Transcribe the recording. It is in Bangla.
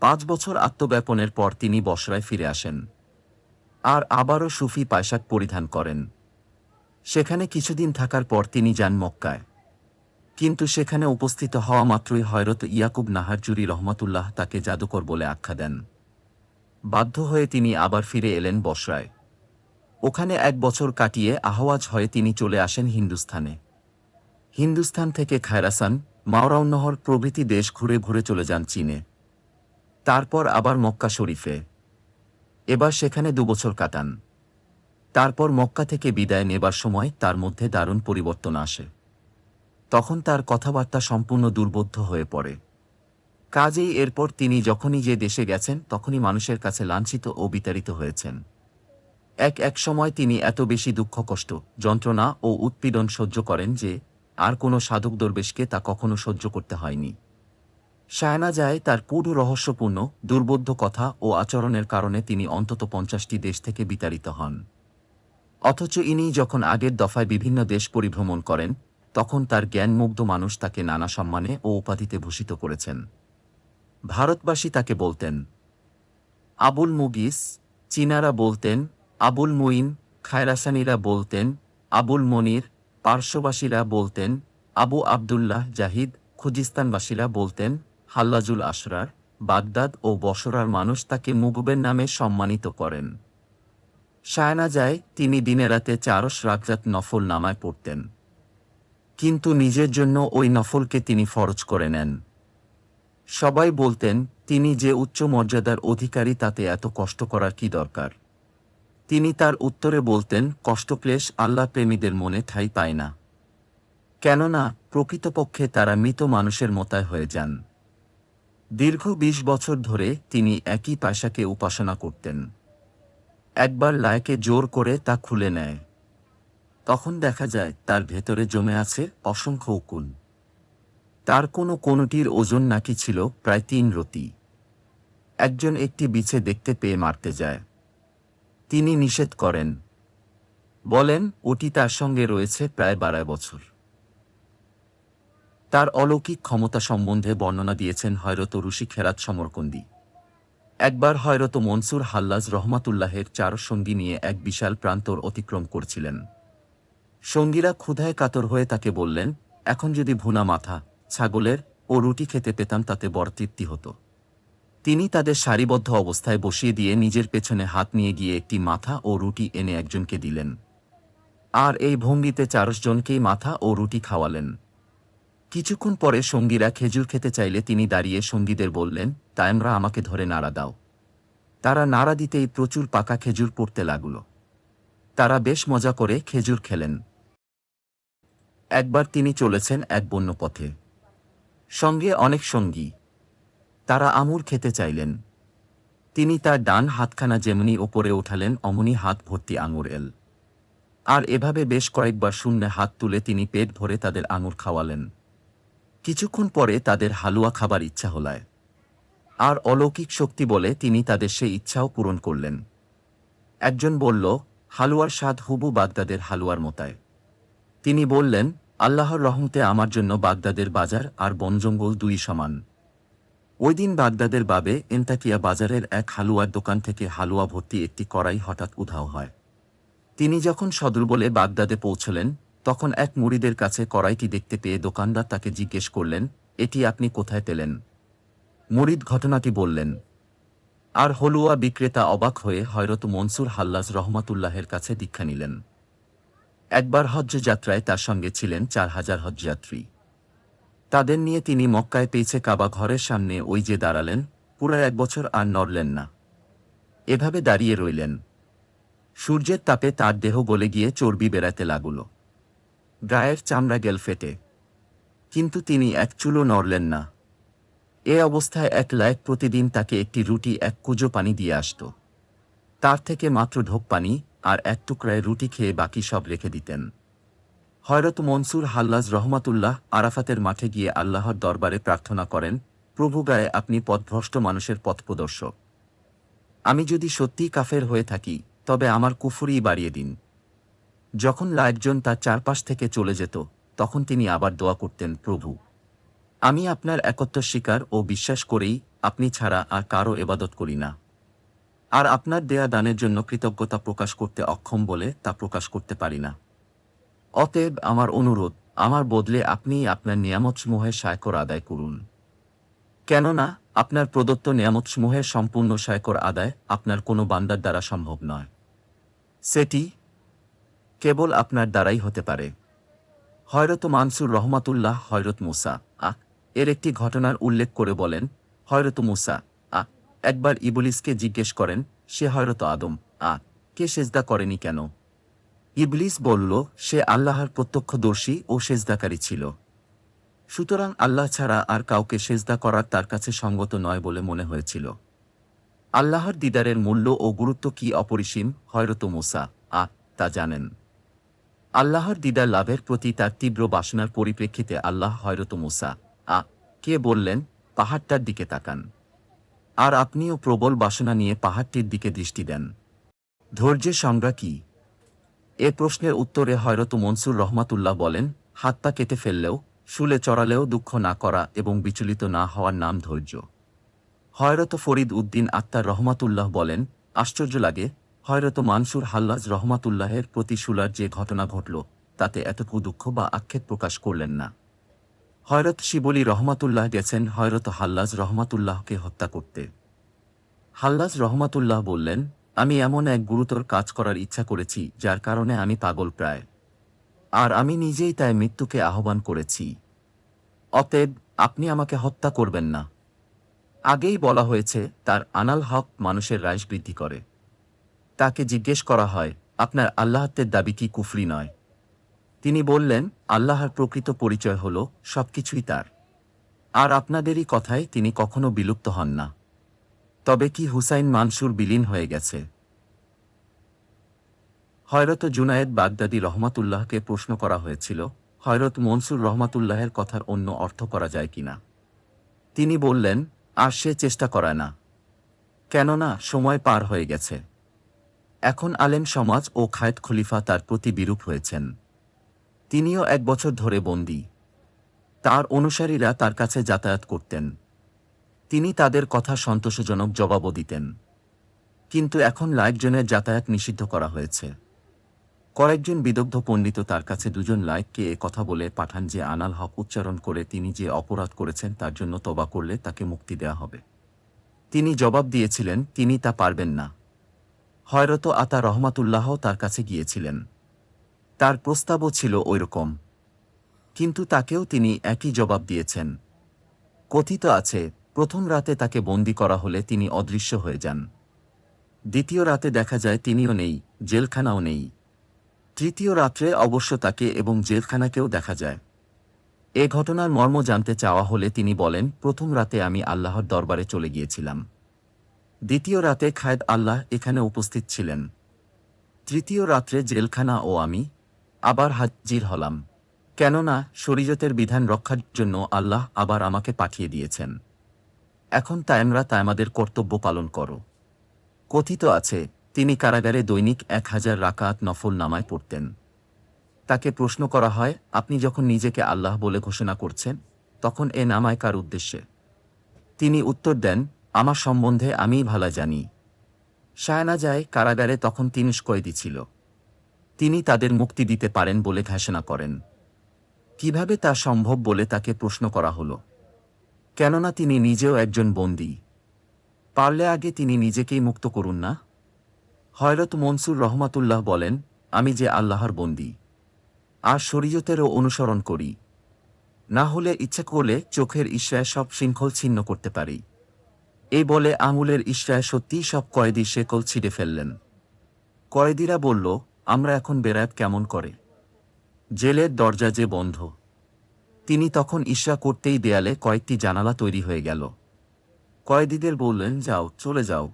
পাঁচ বছর আত্মব্যাপনের পর তিনি বসরায় ফিরে আসেন আর আবারও সুফি পায়শাক পরিধান করেন। সেখানে কিছুদিন থাকার পর তিনি যান মক্কায়। কিন্তু সেখানে উপস্থিত হওয়া মাত্রই হয়রত ইয়াকুব নাহারজুরি রহমাতুল্লাহ তাকে জাদুকর বলে আখ্যা দেন। বাধ্য হয়ে তিনি আবার ফিরে এলেন বসরায়। ওখানে এক বছর কাটিয়ে আহওয়াজ হয়ে তিনি চলে আসেন হিন্দুস্থানে। হিন্দুস্থান থেকে খায়রাসান, মাওরাউন্নহর প্রভৃতি দেশ ঘুরে ঘুরে চলে যান চীনে। তারপর আবার মক্কা শরীফে। এবার সেখানে দুবছর কাটান। তারপর মক্কা থেকে বিদায় নেবার সময় তার মধ্যে দারুণ পরিবর্তন আসে। তখন তার কথাবার্তা সম্পূর্ণ দুর্বোধ্য হয়ে পড়ে। কাজেই এরপর তিনি যখনই যে দেশে গেছেন, তখনই মানুষের কাছে লাঞ্ছিত ও বিতাড়িত হয়েছেন। এক এক সময় তিনি এত বেশি দুঃখ কষ্ট, যন্ত্রণা ও উৎপীড়ন সহ্য করেন যে, আর কোনো সাধক দরবেশকে তা কখনো সহ্য করতে হয়নি। সায়না যায় তার পুরো রহস্যপূর্ণ, দুর্বোধ্য কথা ও আচরণের কারণে তিনি অন্তত পঞ্চাশটি দেশ থেকে বিতাড়িত হন। অথচ ইনি যখন আগের দফায় বিভিন্ন দেশ পরিভ্রমণ করেন, তখন তার জ্ঞানমুগ্ধ মানুষ তাকে নানা সম্মানে ও উপাধিতে ভূষিত করেছেন। ভারতবাসী তাকে বলতেন, আবুল মুগিস, চীনারা বলতেন, আবুল মুইন, খায়রাসানিরা বলতেন, আবুল মনির, পার্শ্ববাসীরা বলতেন, আবু আবদুল্লাহ জাহিদ, খুজিস্তানবাসীরা বলতেন হাল্লাজুল আশরার, বাগদাদ ও বসরার মানুষ তাকে মুগুবের নামে সম্মানিত করেন। সায়না যায় তিনি দিনে রাতে চারশ রাগজাত নফল নামায় পড়তেন। কিন্তু নিজের জন্য ওই নফলকে তিনি ফরজ করে নেন। সবাই বলতেন, তিনি যে উচ্চ মর্যাদার অধিকারী তাতে এত কষ্ট করার কি দরকার? তিনি তার উত্তরে বলতেন, কষ্টক্লেশ আল্লাহ প্রেমীদের মনে ঠাঁই পায় না। কেননা প্রকৃতপক্ষে তারা মৃত মানুষের মতায় হয়ে যান। দীর্ঘ বিশ বছর ধরে তিনি একই পাশাকে উপাসনা করতেন। একবার লায়কে জোর করে তা খুলে নেয়। তখন দেখা যায় তার ভেতরে জমে আছে অসংখ্য উকুন। তার কোনো কোনোটির ওজন নাকি ছিল প্রায় তিন রতি। একজন একটি বিছে দেখতে পেয়ে মারতে যায়। তিনি নিষেধ করেন। বলেন, ওটি তার সঙ্গে রয়েছে প্রায় বারো বছর। তার অলৌকিক ক্ষমতা সম্বন্ধে বর্ণনা দিয়েছেন হয়রত ঋষি খেরাত সমরকন্দি। একবার হয়রত মনসুর হাল্লাজ রহমাতুল্লাহের চার সঙ্গী নিয়ে এক বিশাল প্রান্তর অতিক্রম করছিলেন। সঙ্গীরা ক্ষুধায় কাতর হয়ে তাকে বললেন, এখন যদি ভুনা মাথা, ছাগলের ও রুটি খেতে পেতাম তাতে বড় তৃপ্তি হতো। তিনি তাদের সারিবদ্ধ অবস্থায় বসিয়ে দিয়ে নিজের পেছনে হাত নিয়ে গিয়ে একটি মাথা ও রুটি এনে একজনকে দিলেন। আর এই ভঙ্গিতে চারশ জনকেই মাথা ও রুটি খাওয়ালেন। কিছুক্ষণ পরে সঙ্গীরা খেজুর খেতে চাইলে তিনি দাঁড়িয়ে সঙ্গীদের বললেন, তাইমরা আমাকে ধরে নাড়া দাও। তারা নাড়া দিতেই প্রচুর পাকা খেজুর পড়তে লাগল। তারা বেশ মজা করে খেজুর খেলেন। একবার তিনি চলেছেন এক বন্য পথে সঙ্গে অনেক সঙ্গী। তারা আমুর খেতে চাইলেন। তিনি তার ডান হাতখানা যেমনি ওপরে ওঠালেন, অমনি হাত ভর্তি আঙুর এল। আর এভাবে বেশ কয়েকবার শূন্যে হাত তুলে তিনি পেট ভরে তাদের আঙুর খাওয়ালেন। কিছুক্ষণ পরে তাদের হালুয়া খাবার ইচ্ছা হলায়। আর অলৌকিক শক্তি বলে তিনি তাদের সেই ইচ্ছাও পূরণ করলেন। একজন বলল, হালুয়ার স্বাদ হুবু বাগদাদের হালুয়ার মোতায়। তিনি বললেন, আল্লাহর রহমতে আমার জন্য বাগদাদের বাজার আর বনজঙ্গল দুই সমান। ওই দিন বাগদাদের বাবে এন্তাকিয়া বাজারের এক হালুয়ার দোকান থেকে হালুয়া ভর্তি একটি কড়াই হঠাৎ উধাও হয়। তিনি যখন সদর বলে বাগদাদে পৌঁছলেন তখন এক মুড়িদের কাছে কড়াইটি দেখতে পেয়ে দোকানদার তাকে জিজ্ঞেস করলেন, এটি আপনি কোথায় পেলেন? মুরিদ ঘটনাটি বললেন, আর হলুয়া বিক্রেতা অবাক হয়ে হয়রত মনসুর হাল্লাজ রহমাতুল্লাহের কাছে দীক্ষা নিলেন। একবার হজ্জ যাত্রায় তার সঙ্গে ছিলেন চার হাজার হজযাত্রী তাদের নিয়ে তিনি মক্কায় পেয়েছে কাবা ঘরের সামনে ওই যে দাঁড়ালেন, পুরো এক বছর আর নড়লেন না। এভাবে দাঁড়িয়ে রইলেন। সূর্যের তাপে তার দেহ গলে গিয়ে চর্বি বেড়াতে লাগল। গায়ের চামড়া গেল ফেটে। কিন্তু তিনি এক চুলো নড়লেন না। এ অবস্থায় এক লায়ক প্রতিদিন তাকে একটি রুটি, এক কুজো পানি দিয়ে আসত। তার থেকে মাত্র ঢোক পানি আর এক টুকরায় রুটি খেয়ে বাকি সব রেখে দিতেন। হয়রত মনসুর হাল্লাজ রহমাতুল্লাহ আরাফাতের মাঠে গিয়ে আল্লাহর দরবারে প্রার্থনা করেন, প্রভু গায়ে আপনি পথভ্রষ্ট মানুষের পথপ্রদর্শক আমি যদি সত্যিই কাফের হয়ে থাকি, তবে আমার কুফুরি বাড়িয়ে দিন। যখন লায়কজন তার চারপাশ থেকে চলে যেত, তখন তিনি আবার দোয়া করতেন, প্রভু, আমি আপনার একত্ব স্বীকার ও বিশ্বাস করেই আপনি ছাড়া আর কারও এবাদত করি না। আর আপনার দেয়া দানের জন্য কৃতজ্ঞতা প্রকাশ করতে অক্ষম বলে তা প্রকাশ করতে পারি না। অতএব আমার অনুরোধ, আমার বদলে আপনি আপনার নিয়ামতসমূহের সায়কর আদায় করুন। কেননা, আপনার প্রদত্ত নিয়ামতসমূহের সম্পূর্ণ সায়কর আদায় আপনার কোনো বান্দার দ্বারা সম্ভব নয়। সেটি কেবল আপনার দ্বারাই হতে পারে। হয়রত মানসুর রহমাতুল্লাহ, হয়রত মুসা। আ এর একটি ঘটনার উল্লেখ করে বলেন, হয়রত মুসা আ একবার ইবলিসকে জিজ্ঞেস করেন, সে হয়রত আদম আ কে সেজদা করেনি কেন? ইবলিস বলল, সে আল্লাহর প্রত্যক্ষদর্শী ও সেজদাকারী ছিল। সুতরাং আল্লাহ ছাড়া আর কাউকে সেজদা করার তার কাছে সঙ্গত নয় বলে মনে হয়েছিল। আল্লাহর দিদারের মূল্য ও গুরুত্ব কি অপরিসীম, হয়রত মুসা আ তা জানেন। আল্লাহর দিদার লাভের প্রতি তার তীব্র বাসনার পরিপ্রেক্ষিতে আল্লাহ হয়রত মুসা। আ, কে বললেন? পাহাড়টার দিকে তাকান। আর আপনিও প্রবল বাসনা নিয়ে পাহাড়টির দিকে দৃষ্টি দেন। ধৈর্যের সংজ্ঞা কি? এ প্রশ্নের উত্তরে হয়রত মনসুর রহমাতুল্লাহ বলেন, হাত পা কেটে ফেললেও, শুলে চড়ালেও দুঃখ না করা এবং বিচলিত না হওয়ার নাম ধৈর্য। হয়রত ফরিদ উদ্দিন আত্মার রহমাতুল্লাহ বলেন, আশ্চর্য লাগে হয়রত মানসুর হাল্লাজ রহমাতুল্লাহের প্রতি শুলার যে ঘটনা ঘটল, তাতে এতটুকু দুঃখ বা আক্ষেপ প্রকাশ করলেন না। হয়রত শিবলি রহমাতুল্লাহ গেছেন হয়রত হাল্লাজ রহমাতুল্লাহকে হত্যা করতে। হাল্লাজ রহমাতুল্লাহ বললেন, আমি এমন এক গুরুতর কাজ করার ইচ্ছা করেছি, যার কারণে আমি পাগল প্রায়। আর আমি নিজেই তাই মৃত্যুকে আহ্বান করেছি। অতএব আপনি আমাকে হত্যা করবেন না। আগেই বলা হয়েছে, তার আনাল হক মানুষের রাইস বৃদ্ধি করে। তাকে জিজ্ঞেস করা হয়, আপনার আল্লাহত্বের দাবি কি কুফরি নয়? তিনি বললেন, আল্লাহর প্রকৃত পরিচয় হল সবকিছুই তার। আর আপনাদেরই কথায় তিনি কখনো বিলুপ্ত হন না। তবে কি হুসাইন মানসুর বিলীন হয়ে গেছে? হয়রত জুনায়েদ বাগদাদি রহমাতুল্লাহকে প্রশ্ন করা হয়েছিল, হয়রত মনসুর রহমাতুল্লাহের কথার অন্য অর্থ করা যায় কিনা তিনি বললেন, আর সে চেষ্টা করায় না। কেননা সময় পার হয়ে গেছে। এখন আলেম সমাজ ও খায়েদ খলিফা তার প্রতি বিরূপ হয়েছেন। তিনিও এক বছর ধরে বন্দী। তার অনুসারীরা তার কাছে যাতায়াত করতেন। তিনি তাদের কথা সন্তোষজনক জবাবও দিতেন। কিন্তু এখন লাইকজনের যাতায়াত নিষিদ্ধ করা হয়েছে। কয়েকজন বিদগ্ধ পণ্ডিত তার কাছে দুজন লাইককে এ কথা বলে পাঠান যে আনাল হক উচ্চারণ করে তিনি যে অপরাধ করেছেন তার জন্য তবা করলে তাকে মুক্তি দেওয়া হবে। তিনি জবাব দিয়েছিলেন, তিনি তা পারবেন না। হয়রত আতা রহমাতুল্লাহ তার কাছে গিয়েছিলেন। তার প্রস্তাবও ছিল ওইরকম কিন্তু তাকেও তিনি একই জবাব দিয়েছেন। কথিত আছে, প্রথম রাতে তাকে বন্দি করা হলে তিনি অদৃশ্য হয়ে যান। দ্বিতীয় রাতে দেখা যায় তিনিও নেই, জেলখানাও নেই। তৃতীয় রাত্রে অবশ্য তাকে এবং জেলখানাকেও দেখা যায়। এ ঘটনার মর্ম জানতে চাওয়া হলে তিনি বলেন, প্রথম রাতে আমি আল্লাহর দরবারে চলে গিয়েছিলাম। দ্বিতীয় রাতে খায়েদ আল্লাহ এখানে উপস্থিত ছিলেন। তৃতীয় রাত্রে জেলখানা ও আমি আবার হাজির হলাম। কেননা শরীয়তের বিধান রক্ষার জন্য আল্লাহ আবার আমাকে পাঠিয়ে দিয়েছেন। এখন তাইমরা তাইমাদের কর্তব্য পালন করো। কথিত আছে, তিনি কারাগারে দৈনিক এক হাজার রাকাত নফল নামায় পড়তেন। তাকে প্রশ্ন করা হয়, আপনি যখন নিজেকে আল্লাহ বলে ঘোষণা করছেন, তখন এ নামায় কার উদ্দেশ্যে। তিনি উত্তর দেন আমার সম্বন্ধে আমিই ভালো জানি। যায় কারাগারে তখন তিন কয়েদি ছিল। তিনি তাদের মুক্তি দিতে পারেন বলে ঘোষণা করেন। কীভাবে তা সম্ভব বলে তাকে প্রশ্ন করা হলো। কেননা তিনি নিজেও একজন বন্দী। পারলে আগে তিনি নিজেকেই মুক্ত করুন না? হয়রত মনসুর রহমাতুল্লাহ বলেন, আমি যে আল্লাহর বন্দী। আর শরীয়তেরও অনুসরণ করি। না হলে ইচ্ছা করলে চোখের ইশরায় সব শৃঙ্খল ছিন্ন করতে পারি। এই বলে আঙুলের ইশরায় সত্যিই সব কয়েদি শেকল ছিঁড়ে ফেললেন। কয়েদিরা বলল, আমরা এখন বেড়াত কেমন করে? জেলের দরজা যে বন্ধ। তিনি তখন ইশরা করতেই দেয়ালে কয়েকটি জানালা তৈরি হয়ে গেল। কয়েদিদের বললেন, যাও, চলে যাও।